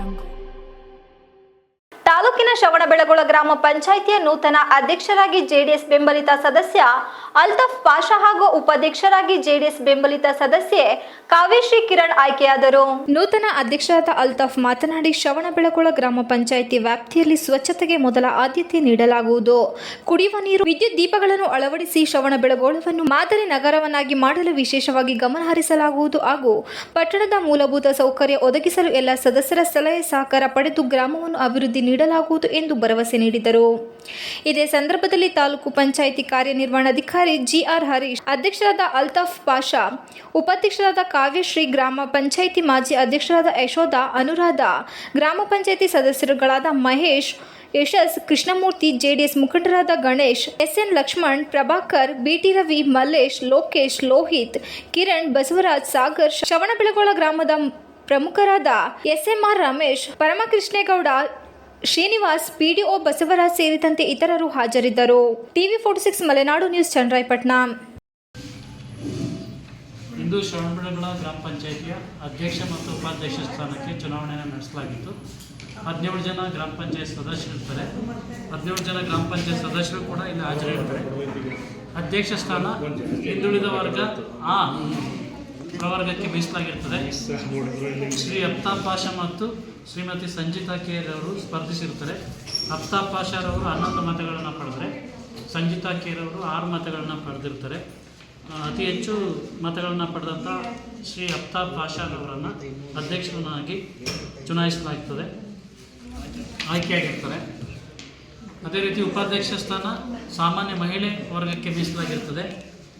jungle. ಗ್ರಾಮ ಪಂಚಾಯಿತಿಯ ನೂತನ ಅಧ್ಯಕ್ಷರಾಗಿ ಜೆಡಿಎಸ್ ಬೆಂಬಲಿತ ಸದಸ್ಯ ಅಲ್ತಫ್ ಪಾಷಾ ಹಾಗೂ ಉಪಾಧ್ಯಕ್ಷರಾಗಿ ಜೆಡಿಎಸ್ ಬೆಂಬಲಿತ ಸದಸ್ಯೆ ಕಾವೇಶಿ ಕಿರಣ್ ಆಯ್ಕೆಯಾದರು. ನೂತನ ಅಧ್ಯಕ್ಷರಾದ ಅಲ್ತಫ್ ಮಾತನಾಡಿ ಶ್ರವಣಬೆಳಗೊಳ ಗ್ರಾಮ ಪಂಚಾಯಿತಿ ವ್ಯಾಪ್ತಿಯಲ್ಲಿ ಸ್ವಚ್ಛತೆಗೆ ಮೊದಲ ಆದ್ಯತೆ ನೀಡಲಾಗುವುದು. ಕುಡಿಯುವ ನೀರು, ವಿದ್ಯುತ್ ದೀಪಗಳನ್ನು ಅಳವಡಿಸಿ ಶ್ರವಣಬೆಳಗೊಳವನ್ನು ಮಾದರಿ ನಗರವನ್ನಾಗಿ ಮಾಡಲು ವಿಶೇಷವಾಗಿ ಗಮನ ಹರಿಸಲಾಗುವುದು ಹಾಗೂ ಪಟ್ಟಣದ ಮೂಲಭೂತ ಸೌಕರ್ಯ ಒದಗಿಸಲು ಎಲ್ಲ ಸದಸ್ಯರ ಸಲಹೆ ಸಹಕಾರ ಪಡೆದು ಗ್ರಾಮವನ್ನು ಅಭಿವೃದ್ಧಿ ನೀಡಲಾಗುವುದು. ಎಂದು ಭರವಸೆ ನೀಡಿದರು. ಇದೇ ಸಂದರ್ಭದಲ್ಲಿ ತಾಲೂಕು ಪಂಚಾಯಿತಿ ಕಾರ್ಯನಿರ್ವಹಣಾಧಿಕಾರಿ ಜಿಆರ್ ಹರೀಶ್, ಅಧ್ಯಕ್ಷರಾದ ಅಲ್ತಾಫ್ ಪಾಷಾ, ಉಪಾಧ್ಯಕ್ಷರಾದ ಕಾವ್ಯಶ್ರೀ, ಗ್ರಾಮ ಪಂಚಾಯಿತಿ ಮಾಜಿ ಅಧ್ಯಕ್ಷರಾದ ಯಶೋಧ, ಅನುರಾಧ, ಗ್ರಾಮ ಪಂಚಾಯಿತಿ ಸದಸ್ಯರುಗಳಾದ ಮಹೇಶ್, ಯಶಸ್, ಕೃಷ್ಣಮೂರ್ತಿ, ಜೆಡಿಎಸ್ ಮುಖಂಡರಾದ ಗಣೇಶ್, ಎಸ್ಎನ್ ಲಕ್ಷ್ಮಣ್, ಪ್ರಭಾಕರ್, ಬಿಟಿ ರವಿ, ಮಲ್ಲೇಶ್, ಲೋಕೇಶ್, ಲೋಹಿತ್, ಕಿರಣ್, ಬಸವರಾಜ್ ಸಾಗರ್ ಶ್ರವಣಬೆಳಗೊಳ ಗ್ರಾಮದ ಪ್ರಮುಖರಾದ ಎಸ್ಎಂಆರ್ ರಮೇಶ್, ಪರಮಕೃಷ್ಣೇಗೌಡ ಶ್ರೀನಿವಾಸ್, ಪಿಡಿಒ ಬಸವರಾಜ್ ಸೇರಿದಂತೆ ಇತರರು ಹಾಜರಿದ್ದರು. TV forty six Malenadu news Channarayapatna. ಇಂದು ಶ್ರವಣಬೆಳಗೊಳ ಗ್ರಾಮ ಪಂಚಾಯಿತಿಯ ಅಧ್ಯಕ್ಷ ಮತ್ತು ಉಪಾಧ್ಯಕ್ಷ ಸ್ಥಾನಕ್ಕೆ ಚುನಾವಣೆಯನ್ನು ನಡೆಸಲಾಗಿತ್ತು. ಹದಿನೇಳು ಜನ ಗ್ರಾಮ ಪಂಚಾಯತ್ ಸದಸ್ಯರಿರ್ತಾರೆ ಹದಿನೇಳು ಜನ ಗ್ರಾಮ ಪಂಚಾಯತ್ ಸದಸ್ಯರು ಕೂಡ ಇಲ್ಲಿ ಹಾಜರಿರ್ತಾರೆ. ಅಧ್ಯಕ್ಷ ಸ್ಥಾನ ಹಿಂದುಳಿದ ವರ್ಗ ಆ ಪ್ರವರ್ಗಕ್ಕೆ ಮೀಸಲಾಗಿರ್ತದೆ. ಶ್ರೀ ಅಪ್ತಾಪಾಷ ಮತ್ತು ಶ್ರೀಮತಿ ಸಂಜಿತಾ ಕೇರ್ ಅವರು ಸ್ಪರ್ಧಿಸಿರ್ತಾರೆ ಅಫ್ತಾಬ್ ಪಾಷಾರವರು ಹನ್ನೊಂದು ಮತಗಳನ್ನು ಪಡೆದರೆ, ಸಂಜಿತಾ ಕೇರ್ ಅವರು ಆರು ಮತಗಳನ್ನು ಪಡೆದಿರ್ತಾರೆ ಅತಿ ಹೆಚ್ಚು ಮತಗಳನ್ನು ಪಡೆದಂಥ ಶ್ರೀ ಅಫ್ತಾಬ್ ಪಾಷಾರವರನ್ನು ಅಧ್ಯಕ್ಷರನ್ನಾಗಿ ಚುನಾಯಿಸಲಾಗ್ತದೆ. ಆಯ್ಕೆಯಾಗಿರ್ತಾರೆ. ಅದೇ ರೀತಿ ಉಪಾಧ್ಯಕ್ಷ ಸ್ಥಾನ ಸಾಮಾನ್ಯ ಮಹಿಳೆ ವರ್ಗಕ್ಕೆ ಮೀಸಲಾಗಿರ್ತದೆ.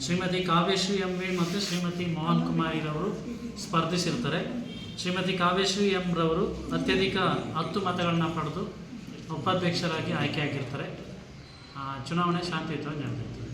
ಶ್ರೀಮತಿ ಕಾವ್ಯಶ್ರೀ ಎಂ ವಿ ಮತ್ತು ಶ್ರೀಮತಿ ಮೋಹನ್ ಕುಮಾರಿರವರು ಸ್ಪರ್ಧಿಸಿರ್ತಾರೆ ಶ್ರೀಮತಿ ಕಾವ್ಯಶ್ರೀ ಎಂ ರವರು ಅತ್ಯಧಿಕ ಹತ್ತು ಮತಗಳನ್ನು ಪಡೆದು ಉಪಾಧ್ಯಕ್ಷರಾಗಿ ಆಯ್ಕೆಯಾಗಿರ್ತಾರೆ. ಚುನಾವಣೆ ಶಾಂತಿಯುತವಾಗಿ ನಡೆದಿರ್ತದೆ